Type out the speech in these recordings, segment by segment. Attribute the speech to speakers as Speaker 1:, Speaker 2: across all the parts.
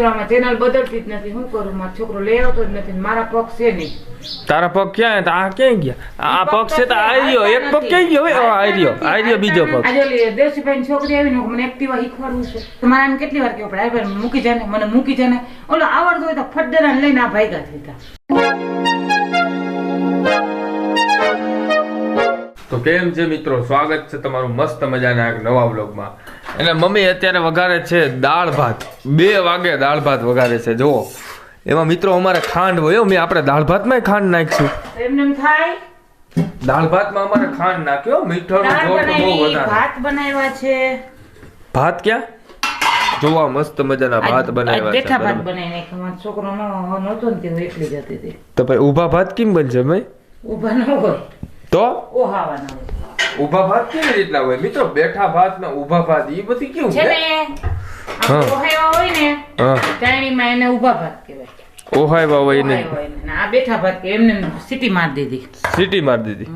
Speaker 1: મિત્રો આમાં ચેનલ બદલતી જ નથી. શું કરું? મારો છોકરો લઈ આવતો જ નથી ને મારા પગ છે નહીં.
Speaker 2: તારા પગ ક્યાં? આ ક્યાં ગયા? આ પગ છે તો આવી ગયો એક પગ ક્યાં ગયો? હવે આવી રહ્યો. આવી રહ્યો બીજો પગ.
Speaker 1: આજે છોકરી આવીને મને એક્ટિવા શીખવાડવું છે. તો મારે આને કેટલી વાર કેવું પડે? ભાઈ મૂકી જાય ને મને મૂકી જાય ને. ઓલો આવડતો હોય તો ફટદરાને લઈને આ ભાઈ થતા
Speaker 2: તો કેમ છે મિત્રો? સ્વાગત છે તમારું મસ્ત મજાના એક નવા બ્લોગમાં અને મમ્મી અત્યારે વઘારે છે દાળ ભાત. બે વાગે દાળ ભાત વઘારે છે જુઓ. એમાં મિત્રો અમારે ખાંડ હોય મેં આપણે દાળ ભાતમાં ખાંડ નાખીશું દાળ ભાતમાં અમારે ખાંડ નાખ્યો મીઠાનો તો બહુ વધારે.
Speaker 1: ભાત બનાવ્યા છે.
Speaker 2: ભાત ક્યાં? જોવા મસ્ત મજાના ભાત બનાવ્યા છે
Speaker 1: બેઠા ભાત. બનાવી નાખ્યા મારો છોકરો નો નહોતો ને તે એટલી જતી હતી
Speaker 2: તો ભાઈ ઊભા ભાત કેમ બનશે ભાઈ?
Speaker 1: ઊભા ન હોય.
Speaker 2: તો? ઊભા ભાત કેવી રીતના હોય? મિત્રો બેઠા ભાત ને ઊભા ભાત એ બધી કેવું
Speaker 1: છે
Speaker 2: છે
Speaker 1: ને
Speaker 2: હા.
Speaker 1: આપણે ઓહાવા હોય ને ચાણીમાં એને ઊભા ભાત કહેવાય.
Speaker 2: ઓહાય બાવાય ને.
Speaker 1: ઓહાવા હોય ને. ને આ બેઠા ભાત કે એમને સીટી મારી દીધી.
Speaker 2: સીટી મારી દીધી.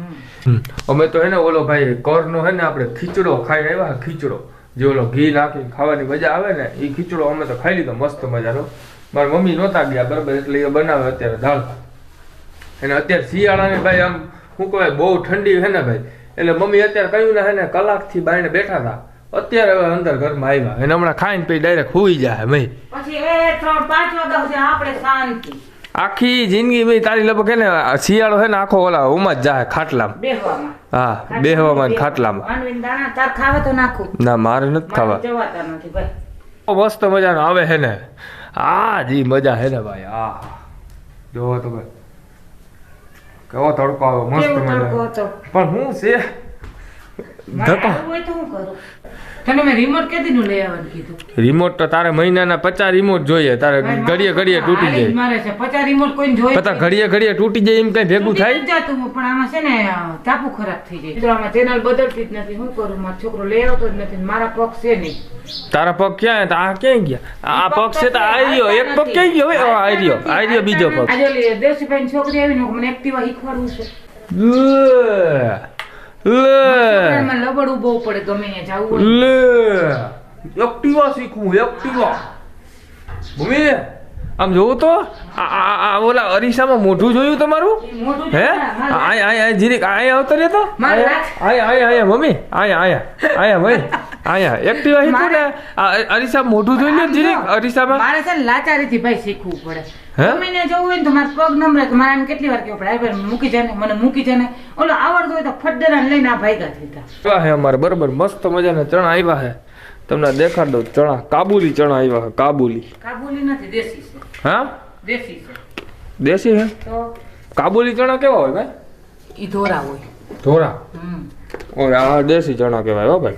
Speaker 2: અમે તો હે ઓલો ભાઈ કોરનો હે ને આપણે ખીચડો ખાઈ આવ્યા ખીચડો. જે ઓલો ઘી નાખીને ખાવાની મજા આવે ને એ ખીચડો અમે તો ખાઈ લીધો મસ્ત મજાનો. મારી મમ્મી નહોતા ગયા બરાબર એટલે એ બનાવે અત્યારે દાળ. અને અત્યારે શિયાળાની ભાઈ આમ શું કહેવાય બહુ ઠંડી હે ને ભાઈ. એટલે મમ્મી અત્યારે કહ્યું ને હે ને કલાકથી બાઈને બેઠા હતા. અત્યારે હવે અંદર ઘરમાં આવ્યા. એને હમણાં ખાઈને પછી ડાયરેક્ટ હુઈ જાય ભાઈ.
Speaker 1: પછી એ ત્રણ પાંચ વાગ્યા સુધી આપણે શાંતિ.
Speaker 2: આખી જિંદગી ભાઈ તારી લગભગ હે ને શિયાળો હે ને આખો ઓલા ઉમાં જ જાય ખાટલામાં. હા બેહવામાં ને ખાટલામાં. ના મારે નથી ખાવા. મસ્ત મજાનો આવે હે ને. આ જી મજા હે ને ભાઈ આ. જોવો તો ભાઈ. કેવો તડકો આવ્યો મસ્ત
Speaker 1: મને.
Speaker 2: પણ હું છે? ધક્કો.
Speaker 1: હોય તો હું કરું? તને મેં રિમોટ કેદી નું લઈ આવવાનું કીધું?
Speaker 2: રિમોટ તો તારે મહિનાના પચાસ રિમોટ જોઈએ તારે ઘડીએ ઘડીએ તૂટી જાય.
Speaker 1: મારે છે. પચાસ રિમોટ કોઈને જોઈએ
Speaker 2: પતા ઘડીએ ઘડીએ તૂટી જાય એમ કઈ ભેગું થાય?
Speaker 1: જાતું પણ આમાં છે ને ચાપુ ખરાબ થઈ જાય. આમાં ચેનલ બદલતી જ નથી. હું કરું? મારો છોકરો લઈ આવતો જ નથી મારા પગ છે નહીં.
Speaker 2: તારા પગ ક્યાં તો આ ક્યાં ગયા? આ પગ છે તો આ રહ્યો. એક પગ ક્યાં ગયો? હવે આ રહ્યો. આ રહ્યો બીજો પગ.
Speaker 1: આજે ઓલી દેવસીભાઈની છોકરી આવીને મને એક્ટિવા શીખવાડવું છે.
Speaker 2: લે. લે
Speaker 1: બહુ પડે ગમે ત્યાં જવું
Speaker 2: લે. એક્ટિવા શીખવું એક્ટિવા. ભૂમિ આમ જોવું તો આ આ- આ ઓલા અરીસામાં મોઢું જોયું તમારું? હે? આય જીરીક આય આવતો
Speaker 1: રહેતો
Speaker 2: આય આય આય આય મમ્મી આય આય આય ભાઈ આયા એક્ટિવા શીખવું ને? અરીસા મોઢું જોઈ લે જીરીક અરીસામાં?
Speaker 1: મારે છે લાચારીથી ભાઈ શીખવું પડે? ગમે ને જવું હોય ને તો મારે પગ નમરે તો મારે એમ કેટલી વાર કેવું પડે ભાઈ મૂકી જાય ને મને મૂકી જાય ને. ઓલો આવડતો હોય ફટદરાને લઈને આ ભાગ્યા થતા
Speaker 2: આવ્યા હે અમારે બરોબર મસ્ત મજાના ચણા આવ્યા હે. તમને દેખાડ દઉં ચણા કાબુલી ચણા આવ્યા હે કાબુલી.
Speaker 1: કાબુલી નથી દેશી છે.
Speaker 2: હા?
Speaker 1: દેશી છે.
Speaker 2: દેશી હે?
Speaker 1: તો?
Speaker 2: કાબુલી ચણા કેવા હોય ભાઈ?
Speaker 1: ઈ ધોરા હોય.
Speaker 2: ધોરા?
Speaker 1: હમ.
Speaker 2: ઓય આ દેશી ચણા કહેવાય હો ભાઈ.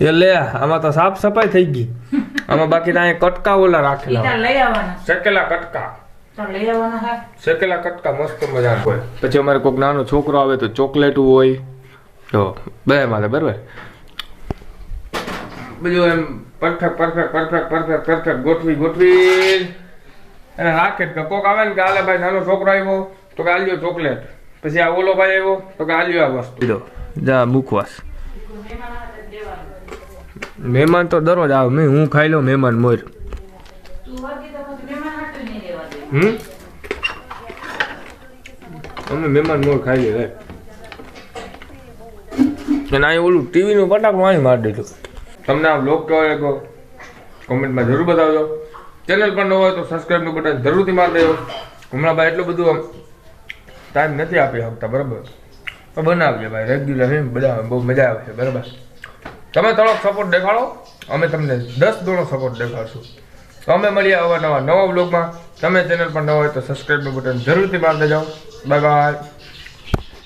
Speaker 2: એ લે આમાં તો સાફ સફાઈ થઈ ગઈ. આમાં બાકી ત્યાં કટકા ઓલા રાખેલા
Speaker 1: લઈ આવવાના.
Speaker 2: કટકા. શેકેલા કટકા મસ્ત મજાના હોય. પછી અમારે કોઈક નાનો છોકરો આવે તો ચોકલેટ હોય. તો બે મારે બરાબર? બધું એમ perfect perfect perfect perfect perfect ગોઠવી ગોઠવી. અને રાખે કે કોક આવે ને કે આલે ભાઈ નાનો છોકરો આવ્યો. તો કે આલ્યો ચોકલેટ. પછી આ ઓલો ભાઈ આવ્યો તો કે આલ્યો આ વસ્તુ. જા મુખવાસ. મહેમાન તો દરરોજ આવે. મેં હું ખાઈ લઉં મહેમાન મોર
Speaker 1: તું વર્ગી તો પછી મહેમાન હાટું નહીં રહેવા દે
Speaker 2: હમ? અમે મહેમાન મોર ખાઈ લે અને અહીં ઓલું ટીવીનું પટાકું અહીં મારી દીધું. તમને આ બ્લોગ કેવો લાગ્યો? કોમેન્ટમાં જરૂર બતાવજો. ચેનલ પર ન હોય તો સબસ્ક્રાઈબનું બટન જરૂરથી મારી દેજો. હમણાં ભાઈ એટલું બધું આમ ટાઈમ નથી આપી શકતા, બરાબર? તો બનાવજે ભાઈ રેગ્યુલર બધા બહુ મજા આવે છે, બરાબર? તમે થોડોક સપોર્ટ દેખાડો. અમે તમને દસ ગણો સપોર્ટ દેખાડશું. તો અમે મળીએ આવા નવા નવા બ્લોગમાં તમે ચેનલ પર ન હોય તો સબસ્ક્રાઈબનું બટન જરૂરથી મારી દેજો. Bye bye